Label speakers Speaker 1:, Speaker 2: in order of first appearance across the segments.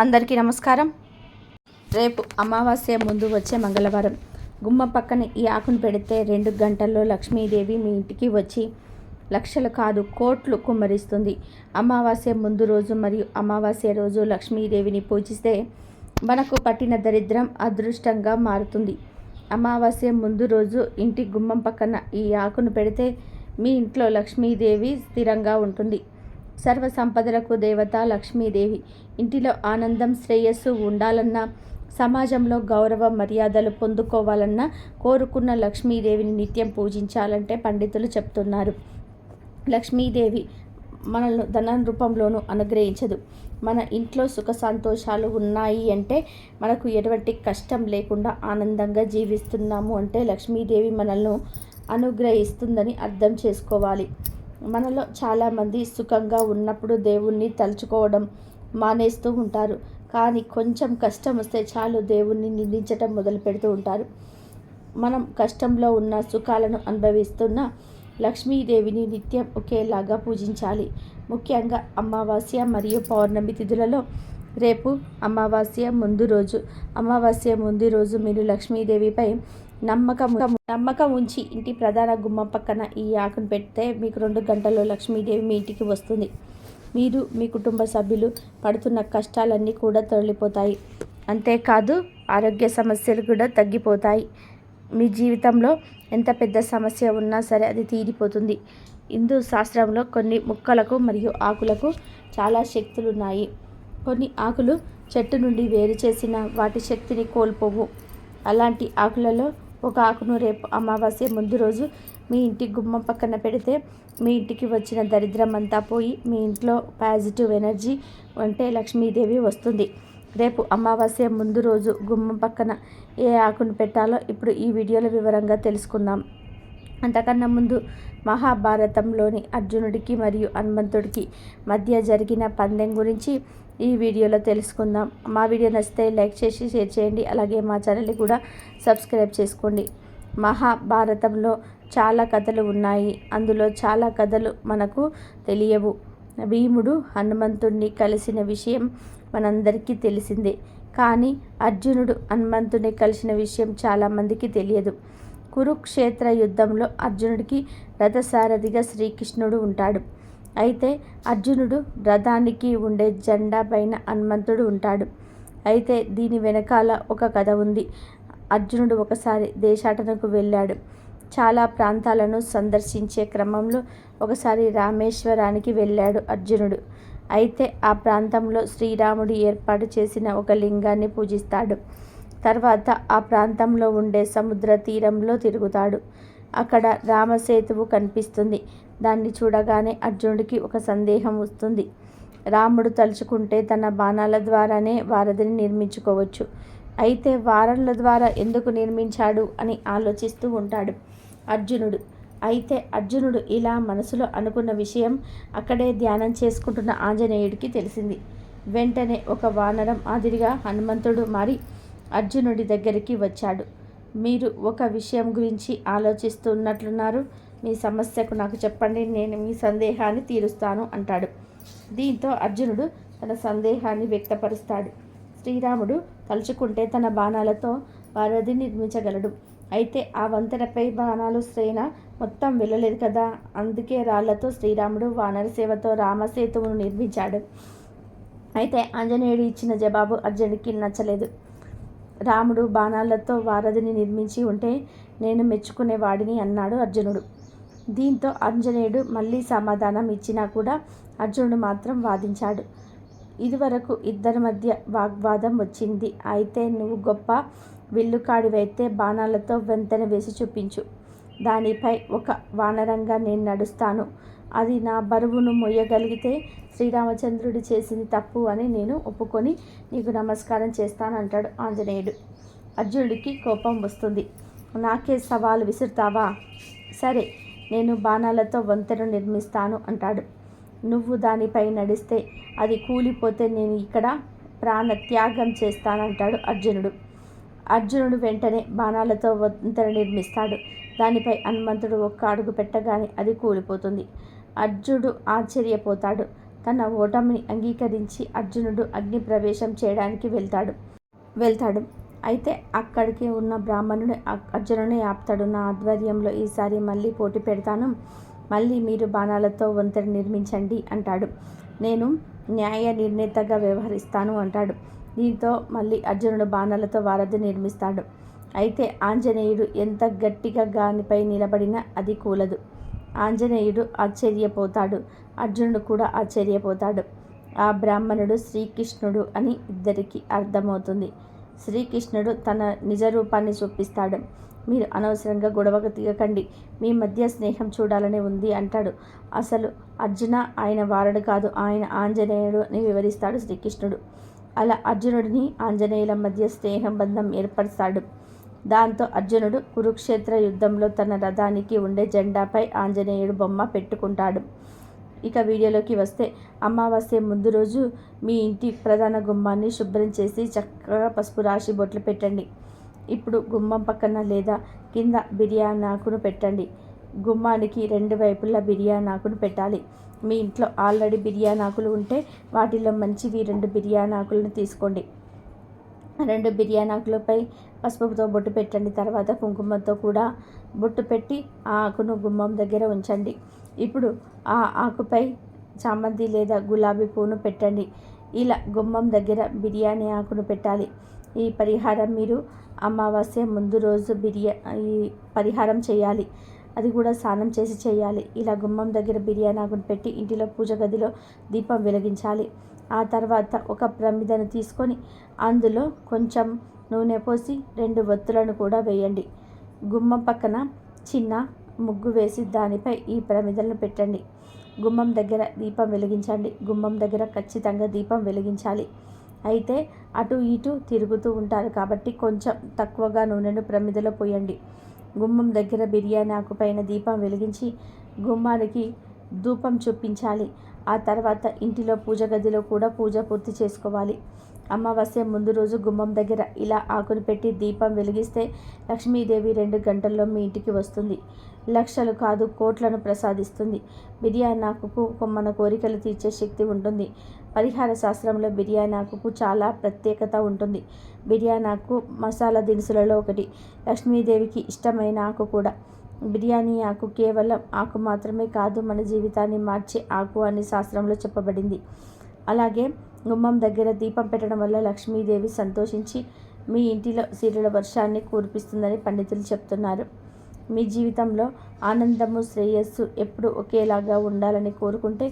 Speaker 1: అందరికీ నమస్కారం. రేపు అమావాస్య ముందు వచ్చే మంగళవారం. గుమ్మ పక్కన ఈ ఆకును పెడితే రెండు గంటల్లో లక్ష్మీదేవి మీ ఇంటికి వచ్చి లక్షలు కాదు కోట్లు కుమ్మరిస్తుంది. అమావాస్య ముందు రోజు మరియు అమావాస్య రోజు లక్ష్మీదేవిని పూజిస్తే మనకు పట్టిన దరిద్రం అదృష్టంగా మారుతుంది. అమావాస్య ముందు రోజు ఇంటి గుమ్మం పక్కన ఈ ఆకును పెడితే మీ ఇంట్లో లక్ష్మీదేవి స్థిరంగా ఉంటుంది. సర్వ సంపదలకు దేవత లక్ష్మీదేవి. ఇంటిలో ఆనందం శ్రేయస్సు ఉండాలన్నా సమాజంలో గౌరవ మర్యాదలు పొందుకోవాలన్నా కోరుకున్న లక్ష్మీదేవిని నిత్యం పూజించాలంటే పండితులు చెప్తున్నారు. లక్ష్మీదేవి మనల్ని ధన రూపంలోనూ అనుగ్రహించదు. మన ఇంట్లో సుఖ సంతోషాలు ఉన్నాయి అంటే మనకు ఎటువంటి కష్టం లేకుండా ఆనందంగా జీవిస్తున్నాము అంటే లక్ష్మీదేవి మనల్ని అనుగ్రహిస్తుందని అర్థం చేసుకోవాలి. మనలో చాలామంది సుఖంగా ఉన్నప్పుడు దేవుణ్ణి తలుచుకోవడం మానేస్తూ ఉంటారు. కానీ కొంచెం కష్టం వస్తే చాలు దేవుణ్ణి నిందించటం మొదలు పెడుతూ ఉంటారు. మనం కష్టంలో ఉన్న సుఖాలను అనుభవిస్తున్న లక్ష్మీదేవిని నిత్యం ఒకేలాగా పూజించాలి. ముఖ్యంగా అమావాస్య మరియు పౌర్ణమి తిథులలో రేపు అమావాస్య ముందు రోజు. అమావాస్య ముందు రోజు మీరు లక్ష్మీదేవిపై నమ్మకం నమ్మకం ఉంచి ఇంటి ప్రధాన గుమ్మం పక్కన ఈ ఆకును పెడితే మీకు రెండు గంటల్లో లక్ష్మీదేవి మీ ఇంటికి వస్తుంది. మీరు మీ కుటుంబ సభ్యులు పడుతున్న కష్టాలన్నీ కూడా తొలగిపోతాయి అంతేకాదు ఆరోగ్య సమస్యలు కూడా తగ్గిపోతాయి. మీ జీవితంలో ఎంత పెద్ద సమస్య ఉన్నా సరే అది తీరిపోతుంది. హిందూ శాస్త్రంలో కొన్ని ముక్కలకు మరియు ఆకులకు చాలా శక్తులు ఉన్నాయి కొన్ని ఆకులు చెట్టు నుండి వేరు చేసిన వాటి శక్తిని కోల్పోవు. అలాంటి ఆకులలో ఒక ఆకును రేపు అమావాస్య ముందు రోజు మీ ఇంటి గుమ్మం పక్కన పెడితే మీ ఇంటికి వచ్చిన దరిద్రం అంతా పోయి మీ ఇంట్లో పాజిటివ్ ఎనర్జీ అంటే లక్ష్మీదేవి వస్తుంది. రేపు అమావాస్య ముందు రోజు గుమ్మం పక్కన ఏ ఆకును పెట్టాలో ఇప్పుడు ఈ వీడియోలో వివరంగా తెలుసుకుందాం. అంతకన్నా ముందు మహాభారతంలోని అర్జునుడికి మరియు హనుమంతుడికి మధ్య జరిగిన పందెం గురించి ఈ వీడియోలో తెలుసుకుందాం. మా వీడియో నచ్చితే లైక్ చేసి షేర్ చేయండి. అలాగే మా ఛానల్ని కూడా సబ్స్క్రైబ్ చేసుకోండి. మహాభారతంలో చాలా కథలు ఉన్నాయి. అందులో చాలా కథలు మనకు తెలియవు. భీముడు హనుమంతుణ్ణి కలిసిన విషయం మనందరికీ తెలిసిందే. కానీ అర్జునుడు హనుమంతుని కలిసిన విషయం చాలామందికి తెలియదు. కురుక్షేత్ర యుద్ధంలో అర్జునుడికి రథసారథిగా శ్రీకృష్ణుడు ఉంటాడు. అయితే అర్జునుడు రథానికి ఉండే జెండా పైన హనుమంతుడు ఉంటాడు. అయితే దీని వెనకాల ఒక కథ ఉంది. అర్జునుడు ఒకసారి దేశాటనకు వెళ్ళాడు. చాలా ప్రాంతాలను సందర్శించే క్రమంలో ఒకసారి రామేశ్వరానికి వెళ్ళాడు అర్జునుడు. అయితే ఆ ప్రాంతంలో శ్రీరాముడు ఏర్పాటు చేసిన ఒక లింగాన్ని పూజిస్తాడు. తర్వాత ఆ ప్రాంతంలో ఉండే సముద్ర తీరంలో తిరుగుతాడు. అక్కడ రామసేతువు కనిపిస్తుంది. దాన్ని చూడగానే అర్జునుడికి ఒక సందేహం వస్తుంది. రాముడు తలుచుకుంటే తన బాణాల ద్వారానే వారధిని నిర్మించుకోవచ్చు. అయితే వారల ద్వారా ఎందుకు నిర్మించాడు అని ఆలోచిస్తూ ఉంటాడు అర్జునుడు. అయితే అర్జునుడు ఇలా మనసులో అనుకున్న విషయం అక్కడే ధ్యానం చేసుకుంటున్న ఆంజనేయుడికి తెలిసింది. వెంటనే ఒక వానరం ఆదిరిగా హనుమంతుడు మారి అర్జునుడి దగ్గరికి వచ్చాడు. మీరు ఒక విషయం గురించి ఆలోచిస్తున్నట్లున్నారు మీ సమస్యకు నాకు చెప్పండి నేను మీ సందేహాన్ని తీరుస్తాను అంటాడు. దీంతో అర్జునుడు తన సందేహాన్ని వ్యక్తపరుస్తాడు. శ్రీరాముడు తలుచుకుంటే తన బాణాలతో వారధి నిర్మించగలడు. అయితే ఆ వంతెనపై బాణాలు శ్రేణ మొత్తం వెళ్ళలేదు కదా అందుకే రాళ్ళతో శ్రీరాముడు వానర సేవతో రామసేతువును నిర్మించాడు. అయితే ఆంజనేయుడు ఇచ్చిన జవాబు అర్జునుడికి నచ్చలేదు. రాముడు బాణాలతో వారధిని నిర్మించి ఉంటే నేను మెచ్చుకునేవాడిని అన్నాడు అర్జునుడు. దీంతో ఆంజనేయుడు మళ్ళీ సమాధానం ఇచ్చినా కూడా అర్జునుడు మాత్రం వాదించాడు. ఇదివరకు ఇద్దరి మధ్య వాగ్వాదం వచ్చింది. అయితే నువ్వు గొప్ప విల్లుకాడివైతే బాణాలతో వెంతన వేసి చూపించు. దానిపై ఒక వానరంగా నేను నడుస్తాను. అది నా బరువును మొయ్యగలిగితే శ్రీరామచంద్రుడు చేసింది తప్పు అని నేను ఒప్పుకొని నీకు నమస్కారం చేస్తానంటాడు ఆంజనేయుడు. అర్జునుడికి కోపం వస్తుంది. నాకే సవాలు విసురుతావా? సరే నేను బాణాలతో వంతెన నిర్మిస్తాను అంటాడు. నువ్వు దానిపై నడిస్తే అది కూలిపోతే నేను ఇక్కడ ప్రాణ త్యాగం చేస్తానంటాడు అర్జునుడు. అర్జునుడు వెంటనే బాణాలతో వంతెన నిర్మిస్తాడు. దానిపై హనుమంతుడు ఒక్క అడుగు పెట్టగానే అది కూలిపోతుంది. అర్జునుడు ఆశ్చర్యపోతాడు. తన ఓటమిని అంగీకరించి అర్జునుడు అగ్ని ప్రవేశం చేయడానికి వెళ్తాడు. వెళ్తాడు. అయితే అక్కడికి ఉన్న బ్రాహ్మణుడు అర్జునుని ఆపుతాడు. నా ఆధ్వర్యంలో ఈసారి మళ్ళీ పోటీ పెడతాను. మళ్ళీ మీరు బాణాలతో వంతెన నిర్మించండి అంటాడు. నేను న్యాయ నిర్ణేతగా వ్యవహరిస్తాను అంటాడు. దీంతో మళ్ళీ అర్జునుడు బాణాలతో వారధి నిర్మిస్తాడు. అయితే ఆంజనేయుడు ఎంత గట్టిగా గానిపై నిలబడినా అది కూలదు. ఆంజనేయుడు ఆశ్చర్యపోతాడు. అర్జునుడు కూడా ఆశ్చర్యపోతాడు. ఆ బ్రాహ్మణుడు శ్రీకృష్ణుడు అని ఇద్దరికి అర్థమవుతుంది. శ్రీకృష్ణుడు తన నిజ రూపాన్ని చూపిస్తాడు. మీరు అనవసరంగా గొడవకు దిగకండి మీ మధ్య స్నేహం చూడాలని ఉంది అంటాడు. అసలు అర్జున ఆయన వారడు కాదు. ఆయన ఆంజనేయుడు అని వివరిస్తాడు శ్రీకృష్ణుడు. అలా అర్జునుడిని ఆంజనేయుల మధ్య స్నేహం బంధం ఏర్పరుస్తాడు. దాంతో అర్జునుడు కురుక్షేత్ర యుద్ధంలో తన రథానికి ఉండే జెండాపై ఆంజనేయుడు బొమ్మ పెట్టుకుంటాడు. ఇక వీడియోలోకి వస్తే అమావాస్య ముందు రోజు మీ ఇంటి ప్రధాన గుమ్మాన్ని శుభ్రం చేసి చక్కగా పసుపు రాసి బొట్లు పెట్టండి. ఇప్పుడు గుమ్మం పక్కన లేదా కింద బిర్యానీ ఆకును పెట్టండి. గుమ్మానికి రెండు వైపులా బిర్యానీ ఆకును పెట్టాలి. మీ ఇంట్లో ఆల్రెడీ బిర్యానీ ఆకులు ఉంటే వాటిలో మంచివి రెండు బిర్యానీ ఆకులను తీసుకోండి. రెండు బిర్యానీ ఆకులపై పసుపుతో బొట్టు పెట్టండి. తర్వాత కుంకుమతో కూడా బొట్టు పెట్టి ఆ ఆకును గుమ్మం దగ్గర ఉంచండి. ఇప్పుడు ఆ ఆకుపై చామంతి లేదా గులాబీ పువ్వును పెట్టండి. ఇలా గుమ్మం దగ్గర బిర్యానీ ఆకును పెట్టాలి. ఈ పరిహారం మీరు అమావాస్య ముందు రోజు బిర్యా ఈ పరిహారం చేయాలి. అది కూడా స్నానం చేసి చేయాలి. ఇలా గుమ్మం దగ్గర బిర్యానీ ఆకును పెట్టి ఇంటిలో పూజ గదిలో దీపం వెలిగించాలి. ఆ తర్వాత ఒక ప్రమిదను తీసుకొని అందులో కొంచెం నూనె పోసి రెండు ఒత్తులను కూడా వేయండి. గుమ్మం పక్కన చిన్న ముగ్గు వేసి దానిపై ఈ ప్రమిదలను పెట్టండి. గుమ్మం దగ్గర దీపం వెలిగించండి. గుమ్మం దగ్గర ఖచ్చితంగా దీపం వెలిగించాలి. అయితే అటు ఇటు తిరుగుతూ ఉంటారు కాబట్టి కొంచెం తక్కువగా నూనెను ప్రమిదలో పోయండి. గుమ్మం దగ్గర బిర్యానీ ఆకుపైన దీపం వెలిగించి గుమ్మానికి ధూపం చూపించాలి. ఆ తర్వాత ఇంటిలో పూజ గదిలో కూడా పూజ పూర్తి చేసుకోవాలి. అమావాస్య ముందు రోజు గుమ్మం దగ్గర ఇలా ఆకును పెట్టి దీపం వెలిగిస్తే లక్ష్మీదేవి రెండు గంటల్లో మీ ఇంటికి వస్తుంది. లక్షలు కాదు కోట్లను ప్రసాదిస్తుంది. బిర్యానీ ఆకుకు మన కోరికలు తీర్చే శక్తి ఉంటుంది. పరిహార శాస్త్రంలో బిర్యానీ ఆకుకు చాలా ప్రత్యేకత ఉంటుంది. బిర్యానీ ఆకు మసాలా దినుసులలో ఒకటి. లక్ష్మీదేవికి ఇష్టమైన ఆకు కూడా. బిర్యానీ ఆకు కేవలం ఆకు మాత్రమే కాదు మన జీవితాన్ని మార్చే ఆకు అని శాస్త్రంలో చెప్పబడింది. అలాగే గుమ్మం దగ్గర దీపం పెట్టడం వల్ల లక్ష్మీదేవి సంతోషించి మీ ఇంటిలో సిరుల వర్షాన్ని కురిపిస్తుందని పండితులు చెప్తున్నారు. మీ జీవితంలో ఆనందము శ్రేయస్సు ఎప్పుడు ఒకేలాగా ఉండాలని కోరుకుంటే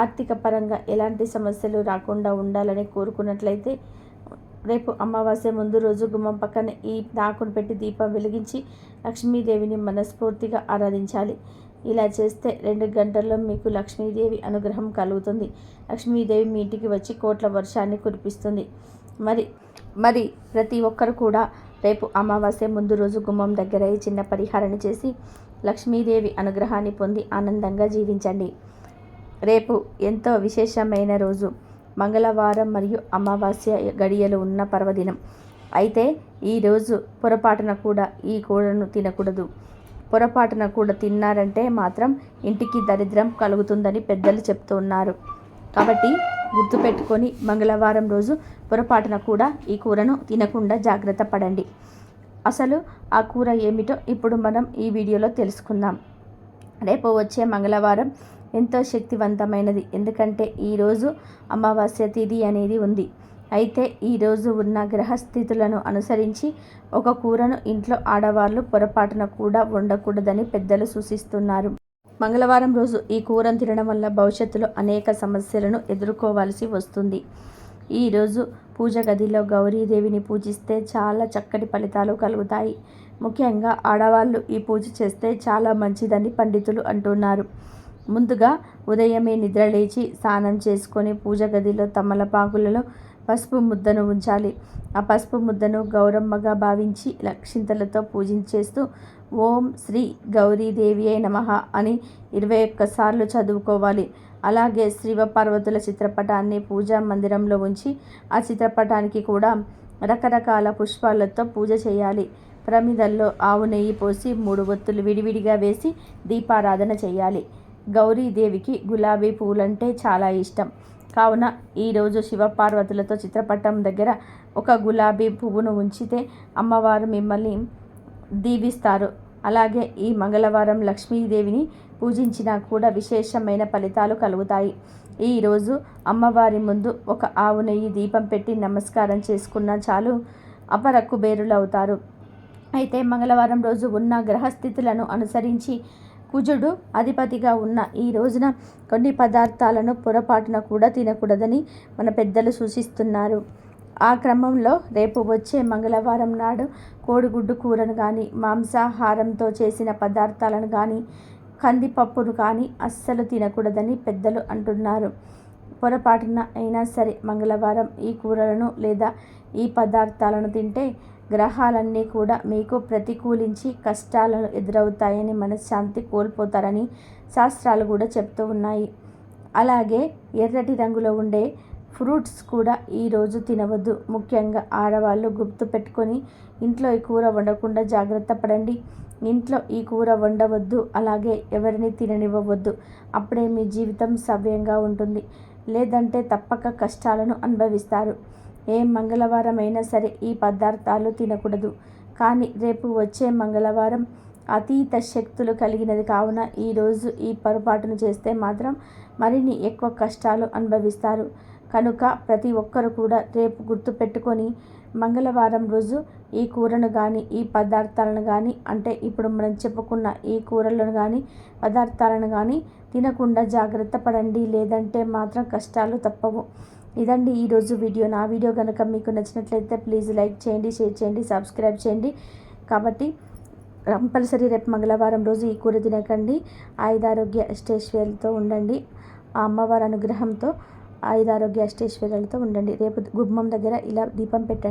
Speaker 1: ఆర్థిక పరంగా ఎలాంటి సమస్యలు రాకుండా ఉండాలని కోరుకున్నట్లయితే రేపు అమావాస్య ముందు రోజు గుమ్మం పక్కన ఈ నాకును పెట్టి దీపం వెలిగించి లక్ష్మీదేవిని మనస్ఫూర్తిగా ఆరాధించాలి. ఇలా చేస్తే రెండు గంటల్లో మీకు లక్ష్మీదేవి అనుగ్రహం కలుగుతుంది. లక్ష్మీదేవి మీ ఇంటికి వచ్చి కోట్ల వర్షాన్ని కురిపిస్తుంది. మరి మరి ప్రతి ఒక్కరు కూడా రేపు అమావాస్య ముందు రోజు గుమ్మం దగ్గర చిన్న పరిహారాన్ని చేసి లక్ష్మీదేవి అనుగ్రహాన్ని పొంది ఆనందంగా జీవించండి. రేపు ఎంతో విశేషమైన రోజు. మంగళవారం మరియు అమావాస్య గడియలు ఉన్న పర్వదినం. అయితే ఈరోజు పొరపాటున కూడా ఈ కూరను తినకూడదు. పొరపాటున కూడా తిన్నారంటే మాత్రం ఇంటికి దరిద్రం కలుగుతుందని పెద్దలు చెప్తూ ఉన్నారు. కాబట్టి గుర్తుపెట్టుకొని మంగళవారం రోజు పొరపాటున కూడా ఈ కూరను తినకుండా జాగ్రత్త పడండి. అసలు ఆ కూర ఏమిటో ఇప్పుడు మనం ఈ వీడియోలో తెలుసుకుందాం. రేపు వచ్చే మంగళవారం ఎంతో శక్తివంతమైనది. ఎందుకంటే ఈరోజు అమావాస్య తిథి అనేది ఉంది. అయితే ఈరోజు ఉన్న గ్రహస్థితులను అనుసరించి ఒక కూరను ఇంట్లో ఆడవాళ్ళు పొరపాటున కూడా వండకూడదని పెద్దలు సూచిస్తున్నారు. మంగళవారం రోజు ఈ కూరను తినడం వల్ల భవిష్యత్తులో అనేక సమస్యలను ఎదుర్కోవాల్సి వస్తుంది. ఈరోజు పూజ గదిలో గౌరీదేవిని పూజిస్తే చాలా చక్కటి ఫలితాలు కలుగుతాయి. ముఖ్యంగా ఆడవాళ్ళు ఈ పూజ చేస్తే చాలా మంచిదని పండితులు అంటున్నారు. ముందుగా ఉదయమే నిద్రలేచి స్నానం చేసుకొని పూజ గదిలో తమలపాకులలో పసుపు ముద్దను ఉంచాలి ఆ పసుపు ముద్దను గౌరమ్మగా భావించి లక్షింతలతో పూజించేస్తూ ఓం శ్రీ గౌరీదేవి అయి నమ అని ఇరవై ఒక్కసార్లు చదువుకోవాలి. అలాగే శివపార్వతుల చిత్రపటాన్ని పూజా మందిరంలో ఉంచి ఆ చిత్రపటానికి కూడా రకరకాల పుష్పాలతో పూజ చేయాలి. ప్రమిదల్లో ఆవు నెయ్యి పోసి మూడు ఒత్తులు విడివిడిగా వేసి దీపారాధన చేయాలి. గౌరీదేవికి గులాబీ పూలంటే చాలా ఇష్టం. కావున ఈరోజు శివపార్వతులతో చిత్రపటం దగ్గర ఒక గులాబీ పువ్వును ఉంచితే అమ్మవారు మిమ్మల్ని దీవిస్తారు. అలాగే ఈ మంగళవారం లక్ష్మీదేవిని పూజించినా కూడా విశేషమైన ఫలితాలు కలుగుతాయి. ఈరోజు అమ్మవారి ముందు ఒక ఆవు నెయ్యి దీపం పెట్టి నమస్కారం చేసుకున్నా చాలు అపర కుబేరులు అవుతారు. అయితే మంగళవారం రోజు ఉన్న గ్రహస్థితులను అనుసరించి కుజుడు అధిపతిగా ఉన్న ఈ రోజున కొన్ని పదార్థాలను పొరపాటున కూడా తినకూడదని మన పెద్దలు సూచిస్తున్నారు. ఆ క్రమంలో రేపు వచ్చే మంగళవారం నాడు కోడిగుడ్డు కూరను కానీ మాంసాహారంతో చేసిన పదార్థాలను కానీ కందిపప్పును కానీ అస్సలు తినకూడదని పెద్దలు అంటున్నారు. పొరపాటున అయినా సరే మంగళవారం ఈ కూరలను లేదా ఈ పదార్థాలను తింటే గ్రహాలన్నీ కూడా మీకు ప్రతికూలించి కష్టాలను ఎదురవుతాయని మనశ్శాంతి కోల్పోతారని శాస్త్రాలు కూడా చెప్తూ ఉన్నాయి. అలాగే ఎర్రటి రంగులో ఉండే ఫ్రూట్స్ కూడా ఈరోజు తినవద్దు. ముఖ్యంగా ఆడవాళ్ళు గుర్తు పెట్టుకొని ఇంట్లో ఈ కూర వండకుండా జాగ్రత్త పడండి. ఇంట్లో ఈ కూర వండవద్దు. అలాగే ఎవరిని తిననివ్వవద్దు. అప్పుడే మీ జీవితం సవ్యంగా ఉంటుంది. లేదంటే తప్పక కష్టాలను అనుభవిస్తారు. ఏ మంగళవారం అయినా సరే ఈ పదార్థాలు తినకూడదు. కానీ రేపు వచ్చే మంగళవారం అతీత శక్తులు కలిగినది కావున ఈరోజు ఈ పొరపాటును చేస్తే మాత్రం మరిన్ని ఎక్కువ కష్టాలు అనుభవిస్తారు. కనుక ప్రతి ఒక్కరు కూడా రేపు గుర్తుపెట్టుకొని మంగళవారం రోజు ఈ కూరను కానీ ఈ పదార్థాలను కానీ అంటే ఇప్పుడు మనం చెప్పుకున్న ఈ కూరలను కానీ పదార్థాలను కానీ తినకుండా జాగ్రత్త పడండి. లేదంటే మాత్రం కష్టాలు తప్పవు. ఇదండి ఈరోజు వీడియో. నా వీడియో కనుక మీకు నచ్చినట్లయితే ప్లీజ్ లైక్ చేయండి షేర్ చేయండి సబ్స్క్రైబ్ చేయండి. కాబట్టి కంపల్సరీ రేపు మంగళవారం రోజు ఈ కూర తినకండి. ఆయుధారోగ్య అష్టేశ్వర్యాలతో ఉండండి. ఆ అమ్మవారి అనుగ్రహంతో ఆయుధారోగ్య అష్టేశ్వర్యాలతో ఉండండి. రేపు గుమ్మం దగ్గర ఇలా దీపం పెట్టండి.